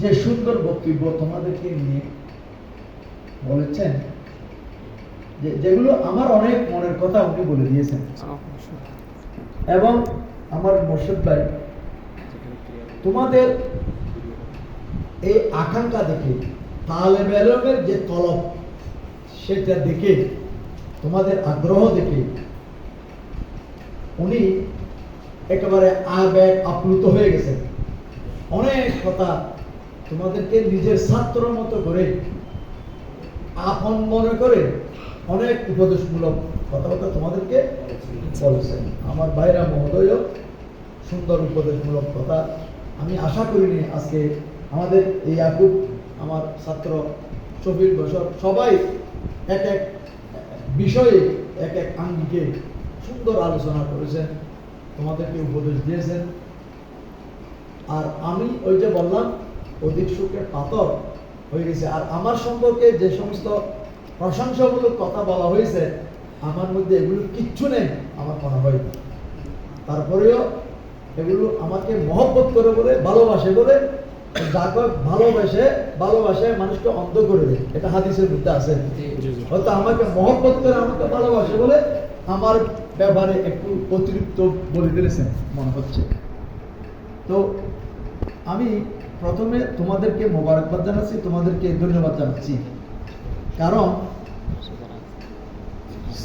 যে সুন্দর বক্তব্য তোমাদেরকে নিয়ে বলেছেন যেগুলো আমার অনেক মনের কথা উনি বলে দিয়েছেন। এবং আমার মোর্শেদ ভাই, তোমাদের এই আকাঙ্ক্ষা দেখে তাহলে বেলমের যে তলব, সেটা দেখে, তোমাদের আগ্রহ দেখে, উনি একেবারে আবেগ আপ্লুত হয়ে গেছেন। অনেক কথা তোমাদেরকে নিজের ছাত্র মতো করে আপন মনে করে অনেক উপদেশমূলক কথাবার্তা তোমাদেরকে বলেছেন। আমার ভাইরা মহোদয় সুন্দর উপদেশমূলক কথা। আমি আশা করিনি আজকে আমাদের এই আকুব আমার ছাত্র শফিল বসর সবাই এক এক বিষয়ে এক এক আঙ্গিকে সুন্দর আলোচনা করেছেন, তোমাদেরকে উপদেশ দিয়েছেন। আর আমি ওই যে বললাম অধিক সুখের পাথর হয়ে গেছে। আর আমার সম্পর্কে যে সমস্ত প্রশংসামূলক কথা বলা হয়েছে আমার মধ্যে এগুলো কিচ্ছু নেই আমার মনে হয়। তারপরেও এগুলো আমাকে মহব্বত করে বলে ভালোবাসে বলে যাকে ভালোবাসে ভালোবাসে মানুষকে অন্ধ করে দেয়। এটা হাদিসের মধ্যে আছে। হয়তো আমাকে মহব্বত করে আমাকে ভালোবাসে বলে আমার ব্যাপারে একটু অতিরিক্ত বলে দিয়েছেন মনে হচ্ছে। তো আমি প্রথমে তোমাদেরকে মোবারকবাদ জানাচ্ছি, তোমাদেরকে ধন্যবাদ জানাচ্ছি। কারণ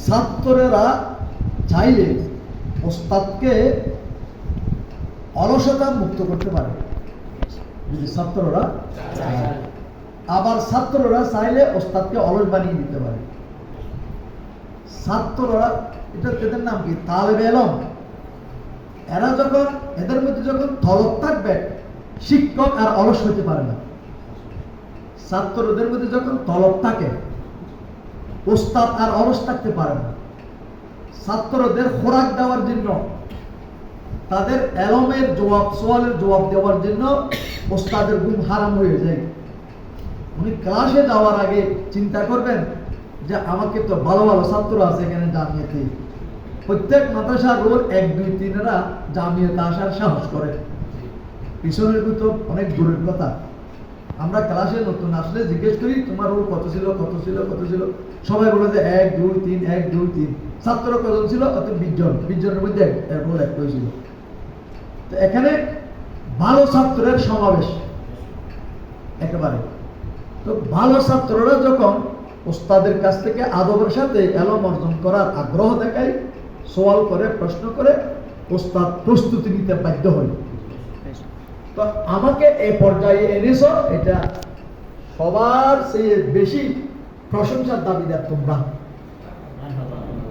ছাত্ররা চাইলে ওস্তাদকে অলসতা মুক্ত করতে পারে, যদি ছাত্ররা আবার ছাত্ররা চাইলে ওস্তাদকে অলস বানিয়ে দিতে পারে। ছাত্ররা, এটা এদের নাম কি? তালেবে এলম। এরা যখন, এদের মধ্যে যখন তলব থাকবে শিক্ষক আর অলস হতে পারে না। ছাত্রদের মধ্যে যখন তলব থাকে, ওস্তাদ আর অলস থাকতে পারে না। ছাত্রদের খোরাক দেওয়ার জন্য, তাদের এলমের জবাব সোয়ালের জবাব দেওয়ার জন্য ওস্তাদের ঘুম হারাম হয়ে যায়। উনি ক্লাসে যাওয়ার আগে চিন্তা করবেন যে আমাকে তো ভালো ভালো ছাত্র আছে এখানে জামিয়াতে। প্রত্যেক মাদ্রাসার রোল এক, দুই, তিনেরা জামিয়াতে আসার সাহস করে। পিছনের তো অনেক দূরের কথা। আমরা ক্লাসে নতুন, আসলে জিজ্ঞেস করি, তোমার রোল কত ছিল কত ছিল কত ছিল? সবাই বলে যে এক, দুই, তিন, এক, দুই, তিন। ছাত্র কজন ছিল? অত বিশজন। বিশজনের মধ্যে এক- এক রোল একটাই ছিল তো এখানে ভালো ছাত্রের সমাবেশ। একেবারে। তো ভালো ছাত্ররা যখন ওস্তাদের কাছ থেকে আদবের সাথে এলম অর্জন করার আগ্রহ দেখায়, সওয়াল করে, প্রশ্ন করে, ওস্তাদ প্রস্তুতি নিতে বাধ্য হয়। তো আমাকে এই পর্যায়ে এনেছ এটা সবার চেয়ে বেশি প্রশংসার দাবিদার তোমরা।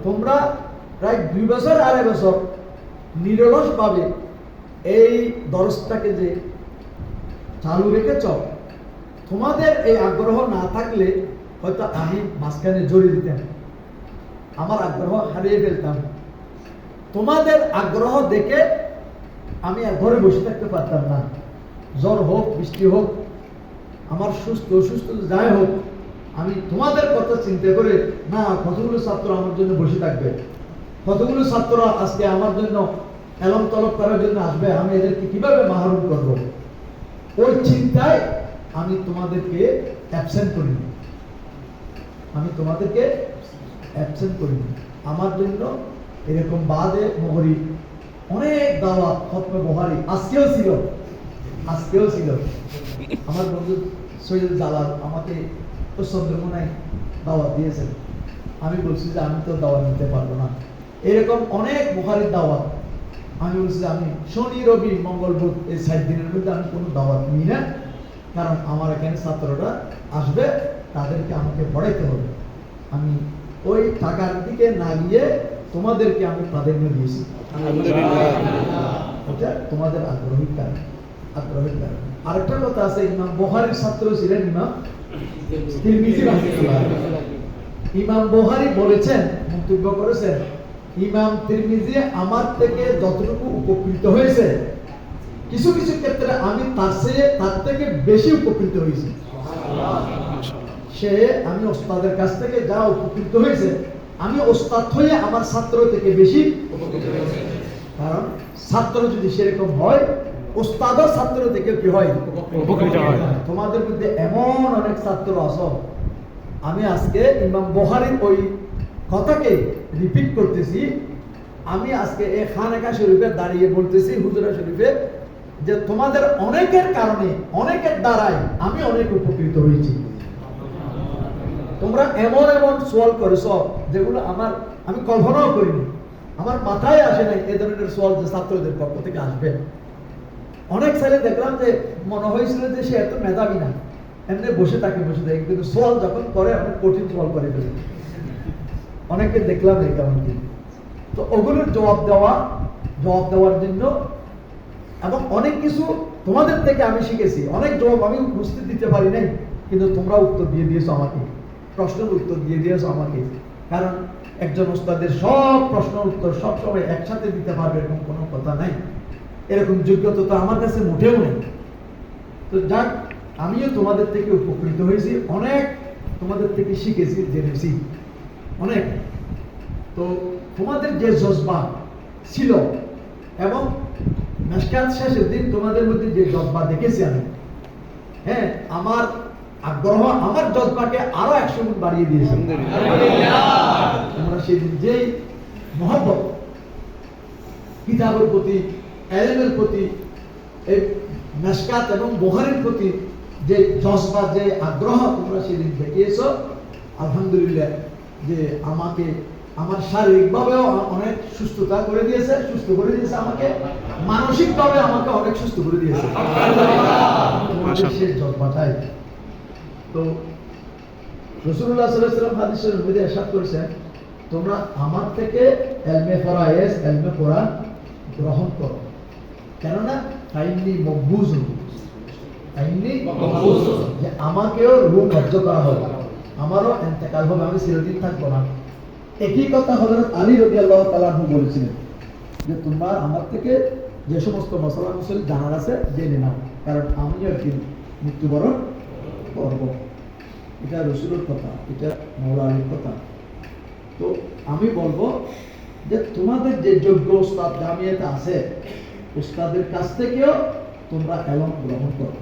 তোমরা প্রায় দুই বছর আড়াই বছর নিরলস ভাবে এই দরজটাকে যে চালু রেখেছ, তোমাদের এই আগ্রহ না থাকলে হয়তো আমি মাঝখানে জড়িয়ে দিতাম। আমার আগ্রহ হারিয়ে ফেলতাম। তোমাদের আগ্রহ দেখে আমি আর ঘরে বসে থাকতে পারতাম না। জ্বর হোক, বৃষ্টি হোক, আমার সুস্থ, অসুস্থ যাই হোক, আমি তোমাদের কথা চিন্তা করে, না, কতগুলো ছাত্র আমার জন্য বসে থাকবে? কতগুলো ছাত্র আজকে আমার জন্য এলম তলব করার জন্য আসবে? আমি এদেরকে কীভাবে মাহরুম করব? ওই চিন্তায় আমি তোমাদেরকে অ্যাবসেন্ট করিনি। আমি তোমাদেরকে অ্যাবসেন্ট করিনি। আমার জন্য এরকম বাদে মহরি, অনেক দাওয়াত, খতমে বহারি আজকেও ছিল। আজকেও ছিল। আমার বন্ধু সৈয়দ জালাল আমাকে তো চন্দ্রমোনায় দাওয়াত দিয়েছেন আমি বলছি যে আমি তো দাওয়াত নিতে পারব না। এরকম অনেক বুখারির দাওয়াত। আমি বলছি আমি শনি রবি মঙ্গল বুধ এই সাত দিনের মধ্যে আমি কোনো দাওয়াত নিই না। কারণ আমার এখানে ছাত্ররা আসবে তাদেরকে আমাকে পড়াইতে হবে। আমি ওই টাকার দিকে না গিয়ে তোমাদেরকে আমি প্রাধান্য দিয়েছি। তোমাদের আগ্রহী কারণ। আরেকটা কথা আছে, ইমাম বোহারির ছাত্র ছিলেন ইমাম ইমাম বোহারি বলেছেন, মন্তব্য করেছেন, ইমাম তিরমিজি আমার থেকে যতটুকু উপকৃত হয়েছে, কিছু কিছু ক্ষেত্রে আমি তার চেয়ে তার থেকে বেশি উপকৃত হয়েছি। সে আমি ওস্তাদের কাছ থেকে যা উপকৃত হয়েছে, আমি ওস্তাদ হয়ে আমার ছাত্র থেকে বেশি উপকৃত হয়েছি। কারণ ছাত্র যদি সেরকম হয় ছাত্র থেকে কি হয়? হয়। তোমাদের মধ্যে এমন অনেক ছাত্র আছো। আমি আজকে ইমাম বহারির ওই কথাকে রিপিট করতেছি। আমি আজকে খানেকা শরীফে দাঁড়িয়ে বলতেছি হুজুরা শরীফে যে তোমাদের অনেকের কারণে অনেকের দ্বারাই আমি অনেক উপকৃত হয়েছি। তোমরা এমন এমন সোয়াল করেছ যেগুলো আমার আমি কল্পনাও করিনি। আমার মাথায় আসে নাই এ ধরনের সোয়াল যে ছাত্রদের পক্ষ থেকে আসবে। অনেক ছেলে দেখলাম যে মনে হয়েছিল যে সে এত মেধাবী না। এমনি বসে থাকে বসে থাকে। কিন্তু সোয়াল যখন করে, অনেক কঠিন সোয়াল করে ফেলে। অনেকে দেখলাম এই কারণ। তো ওগুলোর জবাব দেওয়া, জবাব দেওয়ার জন্য এবং অনেক কিছু তোমাদের থেকে আমি শিখেছি। অনেক জবাব আমি বুঝতে দিতে পারি নাই, কিন্তু তোমরা উত্তর দিয়ে দিয়েছ আমাকে। প্রশ্নের উত্তর দিয়ে দিয়েছ আমাকে। কারণ একজন ওস্তাদের সব প্রশ্ন উত্তর সব সময় একসাথে দিতে পারবে এরকম কোনো কথা নাই। এরকম যোগ্যতা তো আমার কাছে মোটেও নেই। তো যাক, আমিও তোমাদের থেকে উপকৃত হয়েছি, অনেক তোমাদের থেকে শিখেছি, জেনেছি, অনেক। তো তোমাদের যে জজবা ছিল এবং মেসকাত শেষের দিন তোমাদের মধ্যে যে জজবা দেখেছি আমি হ্যাঁ আমার আগ্রহ আমার জজবাকে আরও একশো বাড়িয়ে দিয়েছে। সেদিন যেই মহব্বত কিতাবের প্রতি এলেমের প্রতি এই মেসকাত এবং বোহারের প্রতি যে জজবা যে আগ্রহ তোমরা সেদিন দেখিয়েছ আলহামদুলিল্লাহ যে আমাকে আমার শারীরিকভাবেও অনেক সুস্থতা করে দিয়েছে সুস্থ করে দিয়েছে আমাকে মানসিকভাবে আমাকে অনেক সুস্থ করে দিয়েছে। সেই জজবাটাই। তো রসুল্লাহ সাল্লাম হাদিসের মধ্যে এরশাদ করেছেন তোমরা আমার থেকে এলমে ফরায়েস, এলমে কোরআন গ্রহণ করো। কেননা ফাইনলি মকবুজ ফাইনলি যে আমাকেও রুম ধার্য করা হবে। আমারও এন্তেকাল হবে, আমি চিরদিন থাকব না। একই কথা হজরত আলী রবি আল্লাহ তালাহু বলেছিলেন যে, তোমরা আমার থেকে যে সমস্ত মশলা মশল জানার আছে, জেনে নাও। কারণ আমিও একদিন মৃত্যুবরণ করব। এটা রসুলের কথা, এটা মৌলানির কথা। তো আমি বলব যে তোমাদের যে যোগ্য উস্তাদ জামিয়াতে আছে উস্তাদের কাছ থেকেও তোমরা এলম গ্রহণ করো।